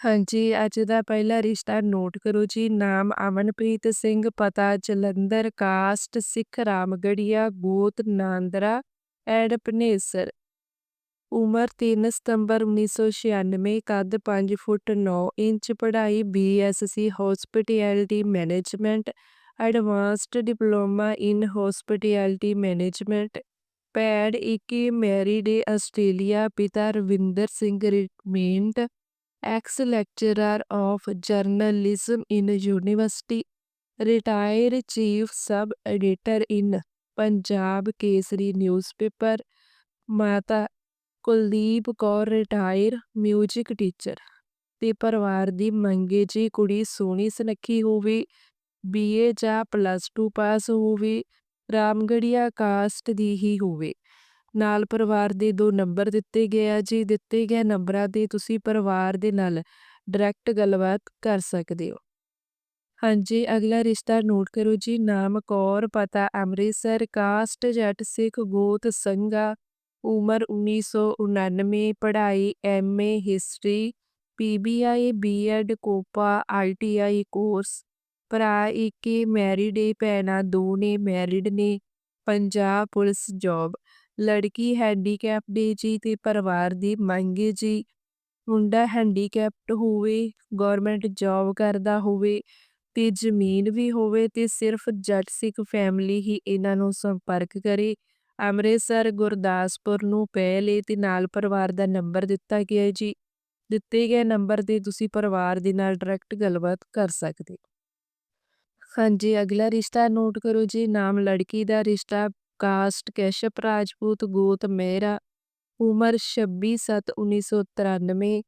ਹਾਂਜੀ, ਅੱਜ ਦਾ ਪਹਿਲਾ ਰਿਸ਼ਤਾ ਨੋਟ ਕਰੋ ਜੀ, ਨਾਮ ਅਮਨਪ੍ਰੀਤ ਸਿੰਘ, ਪਤਾ ਜਲੰਧਰ, ਕਾਸਟ ਸਿੱਖ ਰਾਮਗੜੀਆ ਗੋਤ ਨਾਂਦਰਾ, ਐਡ ਪਨੇਸਰ ਉਮਰ 3 ਸਤੰਬਰ 1996 ਕੱਦ 5 ਫੁੱਟ 9 ਇੰਚ, ਪੜ੍ਹਾਈ BSc hospitality management advanced diploma in hospitality management pad ਇੱਕ, ਮੈਰਿਡ ਆਸਟ੍ਰੇਲੀਆ, ਪਿਤਾ Ravinder Singh, retirement. Ex lecturer of journalism in university retired chief sub editor in Punjab Kesari newspaper ਮਾਤਾ Kuldeep Kaur retired music teacher ਤੇ ਪਰਿਵਾਰ ਦੀ ਮੰਗੇ ਜੀ ਕੁੜੀ ਸੋਹਣੀ ਸੁਨੱਖੀ ਹੋਵੇ ਬੀਏ ਜਾਂ ਪਲੱਸ 2 ਪਾਸ ਹੋਵੇ ਰਾਮਗੜੀਆ ਕਾਸਟ ਦੀ ਹੀ ਹੋਵੇ। ਨਾਲ ਪਰਿਵਾਰ ਦੇ ਦੋ ਨੰਬਰ ਦਿੱਤੇ ਗਏ ਆ ਜੀ। ਦਿੱਤੇ ਗਏ ਨੰਬਰਾਂ ਤੇ ਤੁਸੀਂ ਪਰਿਵਾਰ ਦੇ ਨਾਲ ਡਾਇਰੈਕਟ ਗੱਲਬਾਤ ਕਰ ਸਕਦੇ ਹੋ। ਹਾਂਜੀ, ਅਗਲਾ ਰਿਸ਼ਤਾ ਨੋਟ ਕਰੋ ਜੀ। ਨਾਮ ਕੌਰ, ਪਤਾ ਅੰਮ੍ਰਿਤਸਰ ਕਾਸਟ ਜੱਟ, ਸਿੱਖ, ਗੋਤ, ਸੰਘਾ, ਉਮਰ 1999 ਪੜ੍ਹਾਈ MA history PBI BEd COPA ITI course ਭਰਾ ਇੱਕ ਮੈਰਿਡ ਏ, ਭੈਣਾਂ ਦੋ ਨੇ ਮੈਰਿਡ ਨੇ, ਪੰਜਾਬ ਪੁਲਿਸ ਜੌਬ ਲੜਕੀ ਹੈਂਡੀਕੈਪਡ ਏ ਜੀ ਤੇ ਪਰਿਵਾਰ ਦੀ ਮੰਗ ਜੀ। ਮੁੰਡਾ ਹੈਂਡੀਕੈਪਡ ਹੋਵੇ ਗਵਰਨਮੈਂਟ ਜੌਬ ਕਰਦਾ ਹੋਵੇ, ਤੇ ਜ਼ਮੀਨ ਵੀ ਹੋਵੇ, ਤੇ ਸਿਰਫ ਜੱਟ ਸਿੱਖ ਫੈਮਿਲੀ ਹੀ ਇਹਨਾਂ ਨੂੰ ਸੰਪਰਕ ਕਰੇ। ਅੰਮ੍ਰਿਤਸਰ, ਗੁਰਦਾਸਪੁਰ ਨੂੰ ਪਹਿਲੇ ਤੇ ਨਾਲ ਪਰਿਵਾਰ ਦਾ ਨੰਬਰ ਦਿੱਤਾ ਗਿਆ ਜੀ। ਦਿੱਤੇ ਗਏ ਨੰਬਰ ਤੇ ਤੁਸੀਂ ਪਰਿਵਾਰ ਦੇ ਨਾਲ ਡਾਇਰੈਕਟ ਗੱਲਬਾਤ ਕਰ ਸਕਦੇ ਹਾਂਜੀ, ਅਗਲਾ ਰਿਸ਼ਤਾ ਨੋਟ ਕਰੋ ਜੀ। ਨਾਮ ਲੜਕੀ ਦਾ, ਰਿਸ਼ਤਾ ਕਾਸਟ ਕੈਸ਼ਪ ਰਾਜਪੂਤ ਗੋਤ ਮਹਿਰਾ ਉਮਰ 26/7/1993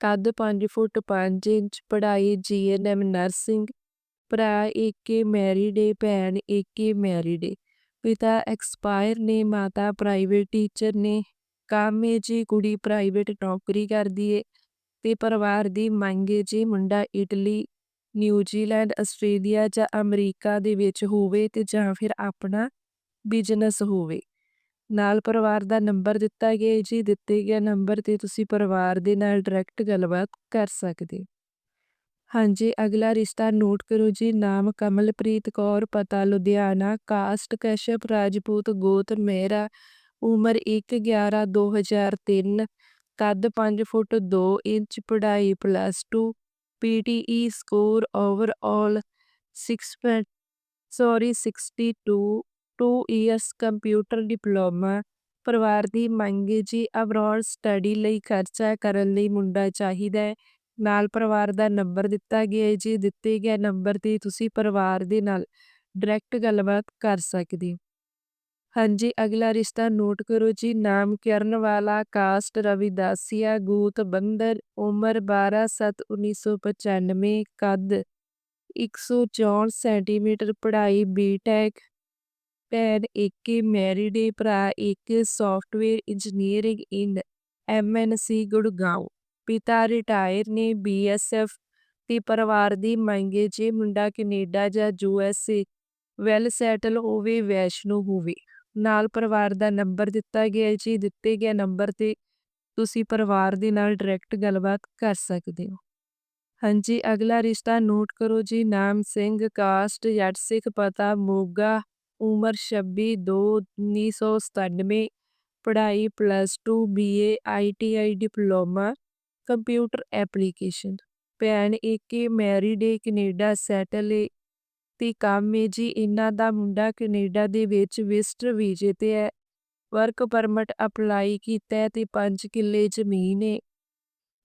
ਕੱਦ 5 ਫੁੱਟ 5 ਇੰਚ ਪੜ੍ਹਾਈ ਜੀਐਨਐਮ ਨਰਸਿੰਗ ਭਰਾ ਏਕੇ ਮੈਰਿਡ ਏ ਭੈਣ ਏਕੇ ਮੈਰਿਡ ਏ ਪਿਤਾ ਐਕਸਪਾਇਰ ਨੇ ਮਾਤਾ ਪ੍ਰਾਈਵੇਟ ਟੀਚਰ ਨੇ ਕੰਮ ਏ ਜੀ ਕੁੜੀ ਪ੍ਰਾਈਵੇਟ ਨੌਕਰੀ ਕਰਦੀ ਏ ਤੇ ਪਰਿਵਾਰ ਦੀ ਮੰਗ ਏ ਜੀ ਮੁੰਡਾ ਇਟਲੀ ਨਿਊਜ਼ੀਲੈਂਡ ਆਸਟ੍ਰੇਲੀਆ ਜਾਂ ਅਮਰੀਕਾ ਦੇ ਵਿੱਚ ਹੋਵੇ ਤੇ ਜਾਂ ਫਿਰ ਆਪਣਾ ਬਿਜ਼ਨਸ ਹੋਵੇ। ਨਾਲ ਪਰਿਵਾਰ ਦਾ ਨੰਬਰ ਦਿੱਤਾ ਗਿਆ ਜੀ, ਦਿੱਤੇ ਗਿਆ ਨੰਬਰ ਤੇ ਤੁਸੀਂ ਪਰਿਵਾਰ ਦੇ ਨਾਲ ਡਾਇਰੈਕਟ ਗੱਲਬਾਤ ਕਰ ਸਕਦੇ ਹਾਂਜੀ, ਅਗਲਾ ਰਿਸ਼ਤਾ ਨੋਟ ਕਰੋ ਜੀ, ਨਾਮ ਕਮਲਪ੍ਰੀਤ ਕੌਰ, ਪਤਾ ਲੁਧਿਆਣਾ, ਕਾਸਟ ਕਸ਼ਪ, ਰਾਜਪੂਤ ਗੋਤ ਮਹਿਰਾ ਉਮਰ 1/11/2003 ਕੱਦ 5 ਫੁੱਟ 2 ਇੰਚ ਪੜਾਈ plus 2 PTE score overall 6 sorry 62 2 years computer diploma ਪਰਿਵਾਰ ਦੀ ਮੰਗ ਜੀ ਅਬਰੋਡ ਸਟੱਡੀ ਲਈ ਖਰਚਾ ਕਰਨ ਲਈ ਮੁੰਡਾ ਚਾਹੀਦਾ ਹੈ। ਨਾਲ ਪਰਿਵਾਰ ਦਾ ਨੰਬਰ ਦਿੱਤਾ ਗਿਆ ਜੀ, ਦਿੱਤੇ ਗਏ ਨੰਬਰ ਤੇ ਤੁਸੀਂ ਪਰਿਵਾਰ ਦੇ ਨਾਲ ਡਾਇਰੈਕਟ ਗੱਲਬਾਤ ਕਰ ਸਕਦੇ ਹਾਂਜੀ, ਅਗਲਾ ਰਿਸ਼ਤਾ ਨੋਟ ਕਰੋ ਜੀ, ਨਾਮ ਕਰਨ ਵਾਲਾ ਕਾਸਟ ਰਵਿਦਾਸੀਆ, ਗੂਤ ਬੰਦਰ ਉਮਰ 12/7/1995 ਕੱਦ 164 ਸੈਂਟੀਮੀਟਰ ਪੜ੍ਹਾਈ ਬੀਟੈਕ ਭੈਣ ਇੱਕ ਮੈਰਿਡ ਏ ਭਰਾ ਏਕੇ software engineering in MNC Gurgaon ਪਿਤਾ ਰਿਟਾਇਰ ਨੇ ਬੀਐਸਐਫ ਤੇ ਪਰਿਵਾਰ ਦੀ ਮੰਗ ਏ ਜੀ ਮੁੰਡਾ ਕੈਨੇਡਾ ਜਾਂ ਯੂਐਸਏ ਵੈਲ ਸੈਟਲ ਹੋਵੇ, ਵੈਸ਼ਨੂ ਹੋਵੇ। ਨਾਲ ਪਰਿਵਾਰ ਦਾ ਨੰਬਰ ਦਿੱਤਾ ਗਿਆ ਜੀ, ਦਿੱਤੇ ਗਏ ਨੰਬਰ ਤੇ ਤੁਸੀਂ ਪਰਿਵਾਰ ਦੇ ਨਾਲ ਡਾਇਰੈਕਟ ਗੱਲਬਾਤ ਕਰ ਸਕਦੇ ਹੋ। ਹਾਂਜੀ, ਅਗਲਾ ਰਿਸ਼ਤਾ ਨੋਟ ਕਰੋ ਜੀ, ਨਾਮ ਸਿੰਘ, ਕਾਸਟ, ਜੱਟ ਸਿੱਖ, ਪਤਾ, ਮੋਗਾ ਉਮਰ 26/2/1997 ਪੜ੍ਹਾਈ plus two B A I T I diploma computer application ਭੈਣ ਏਕੇ ਮੈਰਿਡ ਏ, ਕੈਨੇਡਾ ਸੈਟਲ ਏ, ਤੇ ਕੰਮ ਏ ਜੀ ਇਹਨਾਂ ਦਾ ਮੁੰਡਾ ਕੈਨੇਡਾ ਦੇ ਵਿੱਚ ਵਿਜ਼ਟਰ ਵੀਜ਼ੇ ਤੇ ਹੈ। ਵਰਕ ਪਰਮਿਟ ਅਪਲਾਈ ਕੀਤਾ ਤੇ 5 ਕਿੱਲੇ ਜ਼ਮੀਨ ਏ।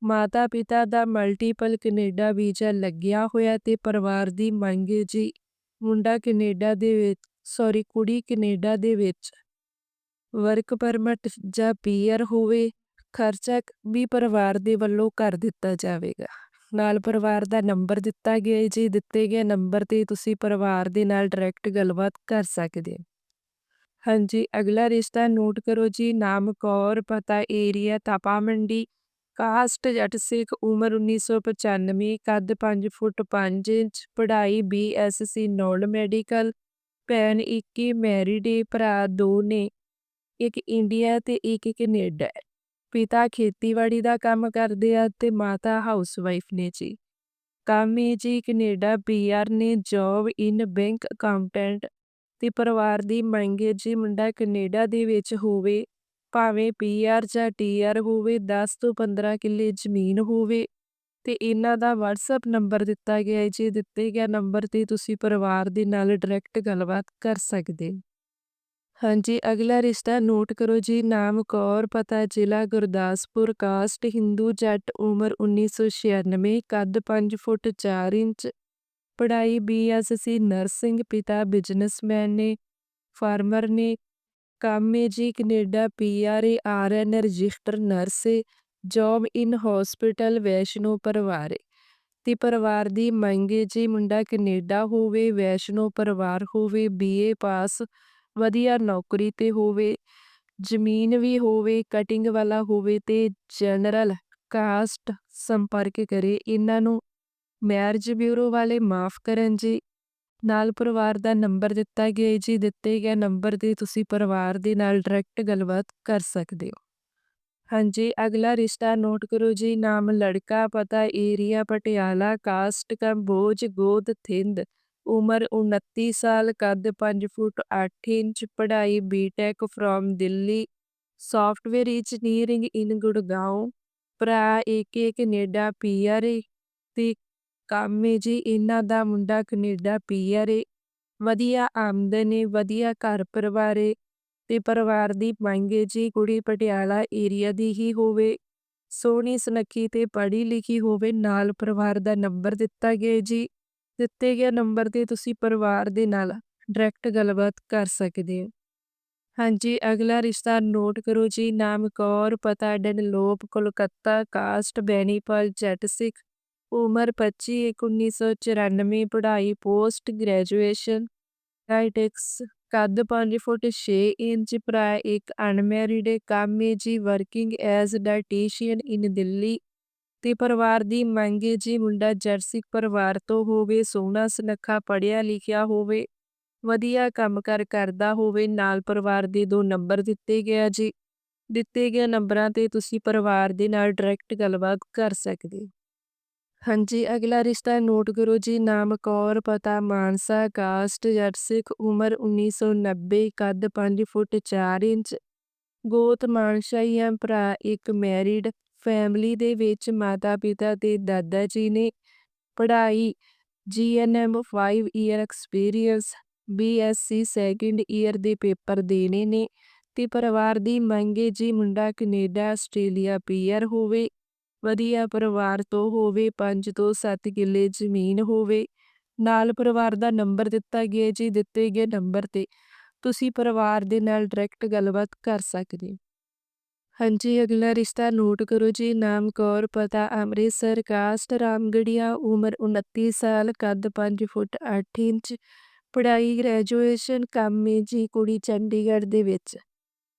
ਮਾਤਾ ਪਿਤਾ ਦਾ ਮਲਟੀਪਲ ਕੈਨੇਡਾ ਵੀਜ਼ਾ ਲੱਗਿਆ ਹੋਇਆ ਤੇ ਪਰਿਵਾਰ ਦੀ ਮੰਗ ਏ ਜੀ। ਮੁੰਡਾ ਕੈਨੇਡਾ ਦੇ ਵਿੱਚ ਸੌਰੀ ਕੁੜੀ ਕੈਨੇਡਾ ਦੇ ਵਿੱਚ। ਵਰਕ ਪਰਮਿਟ ਜਾਂ ਪੀਆਰ ਹੋਵੇ, ਖਰਚਾ ਵੀ ਪਰਿਵਾਰ ਦੇ ਵੱਲੋਂ ਕਰ ਦਿੱਤਾ ਜਾਵੇਗਾ। ਨਾਲ ਪਰਿਵਾਰ ਦਾ ਨੰਬਰ ਦਿੱਤਾ ਗਿਆ ਹੈ, ਜੀ ਦਿੱਤੇ ਗਏ ਨੰਬਰ ਤੇ ਤੁਸੀਂ ਪਰਿਵਾਰ ਦੇ ਨਾਲ ਡਾਇਰੈਕਟ ਗੱਲਬਾਤ ਕਰ ਸਕਦੇ ਹੋ। ਹਾਂਜੀ, ਅਗਲਾ ਰਿਸ਼ਤਾ ਨੋਟ ਕਰੋ ਜੀ, ਨਾਮ ਕੌਰ, ਪਤਾ ਏਰੀਆ ਤਪਾ ਮੰਡੀ ਕਾਸਟ ਜੱਟ ਸਿੱਖ, ਉਮਰ 1995 ਕੱਦ 5 ਫੁੱਟ 5 ਇੰਚ, ਪੜ੍ਹਾਈ ਬੀਐਸਸੀ ਨੋਨ ਮੈਡੀਕਲ ਭੈਣ 21 ਮੈਰਿਡ ਏ, ਭਰਾ ਦੋ ਨੇ, ਇੱਕ ਇੰਡੀਆ ਤੇ ਇੱਕ ਕੈਨੇਡਾ ਹੈ ਪਿਤਾ ਖੇਤੀਬਾੜੀ ਦਾ ਕੰਮ ਕਰਦੇ ਆ ਤੇ ਮਾਤਾ ਹਾਊਸਵਾਈਫ ਨੇ ਜੀ। ਕੰਮ ਏ ਜੀ ਕੈਨੇਡਾ ਪੀਆਰ ਨੇ ਜੌਬ ਇਨ ਬੈਂਕ ਅਕਾਊਂਟੈਂਟ ਤੇ ਪਰਿਵਾਰ ਦੀ ਮੰਗ ਏ ਜੀ ਮੁੰਡਾ ਕੈਨੇਡਾ ਦੇ ਵਿੱਚ ਹੋਵੇ, ਭਾਵੇਂ ਪੀਆਰ ਜਾਂ ਟੀਆਰ ਹੋਵੇ 10 ਤੋਂ 15 ਕਿੱਲੇ ਜ਼ਮੀਨ ਹੋਵੇ ਤੇ ਇਹਨਾਂ ਦਾ WhatsApp ਨੰਬਰ ਦਿੱਤਾ ਗਿਆ ਹੈ, ਜੀ ਦਿੱਤੇ ਗਿਆ ਨੰਬਰ ਤੇ ਤੁਸੀਂ ਪਰਿਵਾਰ ਦੇ ਨਾਲ ਡਾਇਰੈਕਟ ਗੱਲਬਾਤ ਕਰ ਸਕਦੇ ਹਾਂਜੀ, ਅਗਲਾ ਰਿਸ਼ਤਾ ਨੋਟ ਕਰੋ ਜੀ, ਨਾਮ ਕੌਰ, ਪਤਾ ਜ਼ਿਲ੍ਹਾ ਗੁਰਦਾਸਪੁਰ ਕਾਸਟ ਹਿੰਦੂ, ਜੱਟ, ਉਮਰ 1996 ਕੱਦ 5 ਫੁੱਟ 4 ਇੰਚ, ਪੜ੍ਹਾਈ ਬੀਐਸਸੀ ਨਰਸਿੰਗ ਪਿਤਾ ਬਿਜ਼ਨਸਮੈਨ ਨੇ ਫਾਰਮਰ ਨੇ, ਕੰਮ ਏ ਜੀ ਕੈਨੇਡਾ ਪੀਆਰਏ ਆਰਐਨ ਰਜਿਸਟਰ ਨਰਸ ਏ ਜੌਬ ਇਨ ਹਸਪੀਟਲ ਵੈਸ਼ਨੋ ਪਰਿਵਾਰ ਏ। ਤੇ ਪਰਿਵਾਰ ਦੀ ਮੰਗ ਏ ਜੀ ਮੁੰਡਾ ਕੈਨੇਡਾ ਹੋਵੇ, ਵੈਸ਼ਨੋ ਪਰਿਵਾਰ ਹੋਵੇ ਬੀਏ ਪਾਸ, ਵਧੀਆ ਨੌਕਰੀ ਤੇ ਹੋਵੇ, ਜ਼ਮੀਨ ਵੀ ਹੋਵੇ ਕਟਿੰਗ ਵਾਲਾ ਹੋਵੇ ਤੇ ਜਨਰਲ ਕਾਸਟ ਸੰਪਰਕ ਕਰੇ, ਇਹਨਾਂ ਨੂੰ ਮੈਰਿਜ ਬਿਊਰੋ ਵਾਲੇ ਮਾਫ ਕਰਨ ਜੀ। ਨਾਲ ਪਰਿਵਾਰ ਦਾ ਨੰਬਰ ਦਿੱਤਾ ਗਿਆ ਜੀ, ਦਿੱਤੇ ਗਿਆ ਨੰਬਰ ਤੇ ਤੁਸੀਂ ਪਰਿਵਾਰ ਦੇ ਨਾਲ ਡਾਇਰੈਕਟ ਗੱਲਬਾਤ ਕਰ ਸਕਦੇ ਹੋ। ਹਾਂਜੀ, ਅਗਲਾ ਰਿਸ਼ਤਾ ਨੋਟ ਕਰੋ ਜੀ, ਨਾਮ ਲੜਕਾ, ਪਤਾ, ਏਰੀਆ, ਪਟਿਆਲਾ, ਕਾਸਟ, ਕੰਬੋਜ, ਗੋਦ, ਥਿੰਦ। ਉਮਰ 29 ਸਾਲ, ਕੱਦ 5 ਫੁੱਟ 8 ਇੰਚ, ਪੜ੍ਹਾਈ BTech from Delhi. Software engineering in Gurgaon ਭਰਾ ਏਕੇ ਕੈਨੇਡਾ ਪੀਆਰ ਏ ਤੇ ਕੰਮ ਏ ਜੀ, ਇਹਨਾਂ ਦਾ ਮੁੰਡਾ ਕੈਨੇਡਾ ਪੀਆਰ ਏ ਵਧੀਆ ਆਮਦਨ ਏ, ਵਧੀਆ ਘਰ ਪਰਿਵਾਰ ਏ। ਤੇ ਪਰਿਵਾਰ ਦੀ ਮੰਗ ਏ ਜੀ ਕੁੜੀ ਪਟਿਆਲਾ ਏਰੀਆ ਦੀ ਹੀ ਹੋਵੇ, ਸੋਹਣੀ ਸੁਨੱਖੀ ਤੇ ਪੜ੍ਹੀ ਲਿਖੀ ਹੋਵੇ, ਨਾਲ ਪਰਿਵਾਰ ਦਾ ਨੰਬਰ ਦਿੱਤਾ ਗਿਆ ਜੀ। ਦਿੱਤੇ ਗਏ ਨੰਬਰ ਤੇ ਤੁਸੀਂ ਪਰਿਵਾਰ ਦੇ ਨਾਲ ਡਾਇਰੈਕਟ ਗੱਲਬਾਤ ਕਰ ਸਕਦੇ ਹੋ। ਹਾਂਜੀ, ਅਗਲਾ ਰਿਸ਼ਤਾ ਨੋਟ ਕਰੋ ਜੀ। ਨਾਮ ਕੌਰ, ਪਤਾ ਡਨਲੋਪ ਕੋਲਕਾਤਾ ਕਾਸਟ ਬੈਨੀਪਾਲ ਜੱਟ ਸਿੱਖ, ਉਮਰ 25 1994 ਪੜ੍ਹਾਈ ਪੋਸਟ ਗ੍ਰੈਜੂਏਸ਼ਨ ਰਾਈਟਿਕਸ ਕੱਦ 5 ਫੁੱਟ 6 ਇੰਚ ਭਰਾ ਇੱਕ ਅਨਮੈਰਿਡ ਕੰਮ ਜੀ working as dietician in Delhi ਤੇ ਪਰਿਵਾਰ ਦੀ ਮੰਗ ਏ ਜੀ ਮੁੰਡਾ ਜਰਸਿਕ ਪਰਿਵਾਰ ਤੋਂ ਹੋਵੇ, ਸੋਹਣਾ ਸੁਨੱਖਾ ਪੜ੍ਹਿਆ ਲਿਖਿਆ ਹੋਵੇ, ਵਧੀਆ ਕੰਮਕਾਰ ਕਰਦਾ ਹੋਵੇ, ਨਾਲ ਪਰਿਵਾਰ ਦੇ ਦੋ ਨੰਬਰ ਦਿੱਤੇ ਗਿਆ ਜੀ। ਦਿੱਤੇ ਗਏ ਨੰਬਰਾਂ ਤੇ ਤੁਸੀਂ ਪਰਿਵਾਰ ਦੇ ਨਾਲ ਡਾਇਰੈਕਟ ਗੱਲਬਾਤ ਕਰ ਸਕਦੇ ਹੋ। ਹਾਂਜੀ, ਅਗਲਾ ਰਿਸ਼ਤਾ ਨੋਟ ਕਰੋ ਜੀ, ਨਾਮ ਕੌਰ, ਪਤਾ ਮਾਨਸਾ, ਕਾਸਟ, ਜੱਟ ਸਿੱਖ, ਉਮਰ 1990 ਕੱਦ 5 ਫੁੱਟ 4 ਇੰਚ, ਗੋਤ ਮਾਨਸ਼ਾਈ ਹੈ ਭਰਾ ਇੱਕ ਮੈਰਿਡ, ਫੈਮਿਲੀ ਦੇ ਵਿੱਚ ਮਾਤਾ ਪਿਤਾ ਤੇ ਦਾਦਾ ਜੀ ਨੇ ਪੜ੍ਹਾਈ, GNM 5 year experience BSc second year ਦੇ ਪੇਪਰ ਦੇਣੇ ਨੇ ਤੇ ਪਰਿਵਾਰ ਦੀ ਮੰਗੇ ਜੀ ਮੁੰਡਾ ਕੈਨੇਡਾ, ਆਸਟ੍ਰੇਲੀਆ ਪੀਆਰ ਹੋਵੇ। ਵਧੀਆ ਪਰਿਵਾਰ ਤੋਂ ਹੋਵੇ 5 ਤੋਂ 7 ਕਿੱਲੇ ਜ਼ਮੀਨ ਹੋਵੇ, ਨਾਲ ਪਰਿਵਾਰ ਦਾ ਨੰਬਰ ਦਿੱਤਾ ਗਿਆ ਜੀ, ਦਿੱਤੇ ਗਏ ਨੰਬਰ ਤੇ। ਤੁਸੀਂ ਪਰਿਵਾਰ ਦੇ ਨਾਲ ਡਾਇਰੈਕਟ ਗੱਲਬਾਤ ਕਰ ਸਕਦੇ ਹੋ। ਹਾਂਜੀ, ਅਗਲਾ ਰਿਸ਼ਤਾ ਨੋਟ ਕਰੋ ਜੀ। ਨਾਮ ਕੌਰ, ਪਤਾ ਅੰਮ੍ਰਿਤਸਰ, ਕਾਸਟ ਰਾਮਗੜੀਆ, ਉਮਰ 29 ਸਾਲ, ਕੱਦ 5 ਫੁੱਟ 8 ਇੰਚ, ਪੜ੍ਹਾਈ ਗ੍ਰੈਜੂਏਸ਼ਨ ਕੰਮ ਏ ਜੀ, ਕੁੜੀ ਚੰਡੀਗੜ੍ਹ ਦੇ ਵਿੱਚ।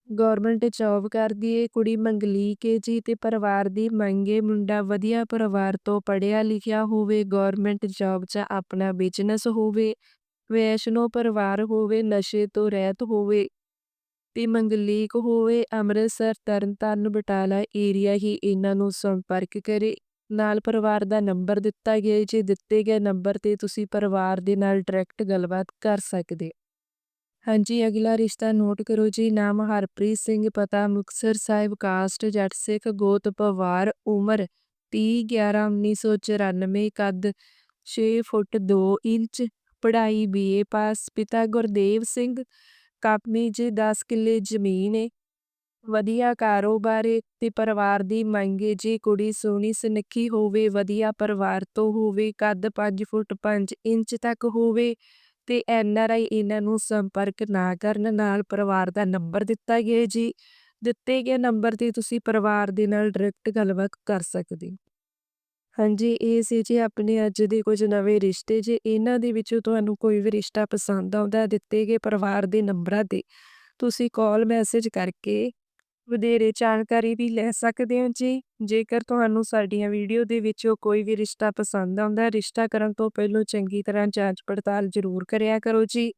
ਗੌਰਮੈਂਟ ਜੋਬ ਕਰਦੀ ਏ, ਕੁੜੀ ਮੰਗਲੀਕ ਏ ਜੀ ਤੇ ਪਰਿਵਾਰ ਦੀ ਮੰਗੇ ਮੁੰਡਾ ਵਧੀਆ ਪਰਿਵਾਰ ਤੋਂ ਪੜ੍ਹਿਆ ਲਿਖਿਆ ਹੋਵੇ, ਗੌਰਮੈਂਟ ਜੋਬ 'ਚ ਆਪਣਾ ਬਿਜ਼ਨਸ ਹੋਵੇ, ਵੈਸ਼ਨੋ ਪਰਿਵਾਰ ਹੋਵੇ, ਨਸ਼ੇ ਤੋਂ ਰਹਿਤ ਹੋਵੇ, ਤੇ ਮੰਗਲੀਕ ਹੋਵੇ, ਅੰਮ੍ਰਿਤਸਰ ਤਰਨਤਾਰਨ ਬਟਾਲਾ ਏਰੀਆ ਹੀ ਇਹਨਾਂ ਨੂੰ ਸੰਪਰਕ ਕਰੇ। ਨਾਲ ਪਰਿਵਾਰ ਦਾ ਨੰਬਰ ਦਿੱਤਾ ਗਿਆ ਜੇ ਦਿੱਤੇ ਗਏ ਨੰਬਰ ਤੇ ਤੁਸੀਂ ਪਰਿਵਾਰ ਦੇ ਨਾਲ ਡਾਇਰੈਕਟ ਗੱਲਬਾਤ ਕਰ ਸਕਦੇ ਹਾਂਜੀ, ਅਗਲਾ ਰਿਸ਼ਤਾ ਨੋਟ ਕਰੋ ਜੀ। ਨਾਮ ਹਰਪ੍ਰੀਤ ਸਿੰਘ, ਪਤਾ ਮੁਕਤਸਰ ਸਾਹਿਬ, ਕਾਸਟ ਜੱਟ ਸਿੱਖ, ਗੋਤ ਪਰਿਵਾਰ ਉਮਰ 30 11 1994 ਕੱਦ 6 ਫੁੱਟ 2 ਇੰਚ, ਪੜ੍ਹਾਈ ਬੀਏ ਪਾਸ, ਪਿਤਾ ਗੁਰਦੇਵ ਸਿੰਘ ਕਾਪਮੀ ਜੀ 10 ਕਿੱਲੇ ਜ਼ਮੀਨ ਏ, ਵਧੀਆ ਕਾਰੋਬਾਰ ਏ, ਤੇ ਪਰਿਵਾਰ ਦੀ ਮੰਗ ਏ, ਜੀ ਕੁੜੀ ਸੋਹਣੀ ਸੁਨੱਖੀ ਹੋਵੇ, ਵਧੀਆ ਪਰਿਵਾਰ ਤੋਂ ਹੋਵੇ, ਕੱਦ 5 ਫੁੱਟ 5 ਇੰਚ ਤੱਕ ਹੋਵੇ ਤੇ ਐਨ ਆਰ ਆਈ ਇਹਨਾਂ ਨੂੰ ਸੰਪਰਕ ਨਾ ਕਰਨ ਨਾਲ ਪਰਿਵਾਰ ਦਾ ਨੰਬਰ ਦਿੱਤਾ ਗਿਆ ਜੀ। ਦਿੱਤੇ ਗਏ ਨੰਬਰ ਤੇ ਤੁਸੀਂ ਪਰਿਵਾਰ ਦੇ ਨਾਲ ਡਾਇਰੈਕਟ ਗੱਲਬਾਤ ਕਰ ਸਕਦੇ ਹਾਂਜੀ, ਇਹ ਸੀ ਜੀ ਆਪਣੇ ਅੱਜ ਦੇ ਕੁਝ ਨਵੇਂ ਰਿਸ਼ਤੇ ਜੇ। ਇਹਨਾਂ ਦੇ ਵਿੱਚੋਂ ਤੁਹਾਨੂੰ ਕੋਈ ਵੀ ਰਿਸ਼ਤਾ ਪਸੰਦ ਆਉਂਦਾ, ਦਿੱਤੇ ਗਏ ਪਰਿਵਾਰ ਦੇ ਨੰਬਰਾਂ ਤੇ ਤੁਸੀਂ ਕਾਲ ਮੈਸੇਜ ਕਰਕੇ ਵਧੇਰੇ ਜਾਣਕਾਰੀ ਵੀ ਲੈ ਸਕਦੇ ਹੋ ਜੀ। ਜੇਕਰ ਤੁਹਾਨੂੰ ਸਾਡੀਆਂ ਵੀਡੀਓ ਦੇ ਵਿੱਚੋਂ ਕੋਈ ਵੀ ਰਿਸ਼ਤਾ ਪਸੰਦ ਆਉਂਦਾ ਰਿਸ਼ਤਾ ਕਰਨ ਤੋਂ ਪਹਿਲਾਂ ਚੰਗੀ ਤਰ੍ਹਾਂ ਜਾਂਚ ਪੜਤਾਲ ਜ਼ਰੂਰ ਕਰਿਆ ਕਰੋ ਜੀ।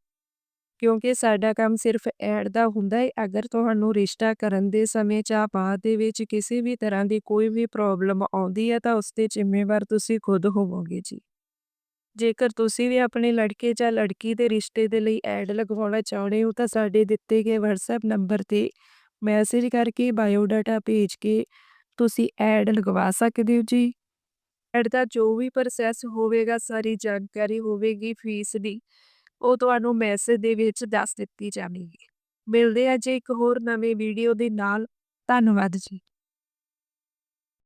ਕਿਉਂਕਿ ਸਾਡਾ ਕੰਮ ਸਿਰਫ ਐਡ ਦਾ ਹੁੰਦਾ ਹੈ। ਅਗਰ ਤੁਹਾਨੂੰ ਰਿਸ਼ਤਾ ਕਰਨ ਦੇ ਸਮੇਂ ਜਾਂ ਬਾਅਦ ਦੇ ਵਿੱਚ ਕਿਸੇ ਵੀ ਤਰ੍ਹਾਂ ਦੀ ਕੋਈ ਵੀ ਪ੍ਰੋਬਲਮ ਆਉਂਦੀ ਹੈ, ਤਾਂ ਉਸ ਤੇ ਜ਼ਿੰਮੇਵਾਰ ਤੁਸੀਂ ਖੁਦ ਹੋਵੋਗੇ ਜੀ। ਜੇਕਰ ਤੁਸੀਂ ਵੀ ਆਪਣੇ ਲੜਕੇ ਜਾਂ ਲੜਕੀ ਦੇ ਰਿਸ਼ਤੇ ਦੇ ਲਈ ਐਡ ਲਗਵਾਉਣਾ ਚਾਹੁੰਦੇ ਹੋ, ਤਾਂ ਸਾਡੇ ਦਿੱਤੇ ਗਏ WhatsApp ਨੰਬਰ ਤੇ ਮੈਸੇਜ ਕਰਕੇ ਬਾਇਓਡਾਟਾ ਭੇਜ ਕੇ ਤੁਸੀਂ ਐਡ ਲਗਵਾ ਸਕਦੇ ਹੋ ਜੀ। ਐਡ ਦਾ ਜੋ ਵੀ ਪ੍ਰੋਸੈਸ ਹੋਵੇਗਾ, ਸਾਰੀ ਜਾਣਕਾਰੀ ਹੋਵੇਗੀ ਫੀਸ ਦੀ, ਉਹ ਤੁਹਾਨੂੰ ਮੈਸੇਜ ਦੇ ਵਿੱਚ ਦੱਸ ਦਿੱਤੀ ਜਾਵੇਗੀ। ਮਿਲਦੇ ਆ ਜੀ ਇੱਕ ਹੋਰ ਨਵੇਂ ਵੀਡੀਓ ਦੇ ਨਾਲ। ਧੰਨਵਾਦ ਜੀ।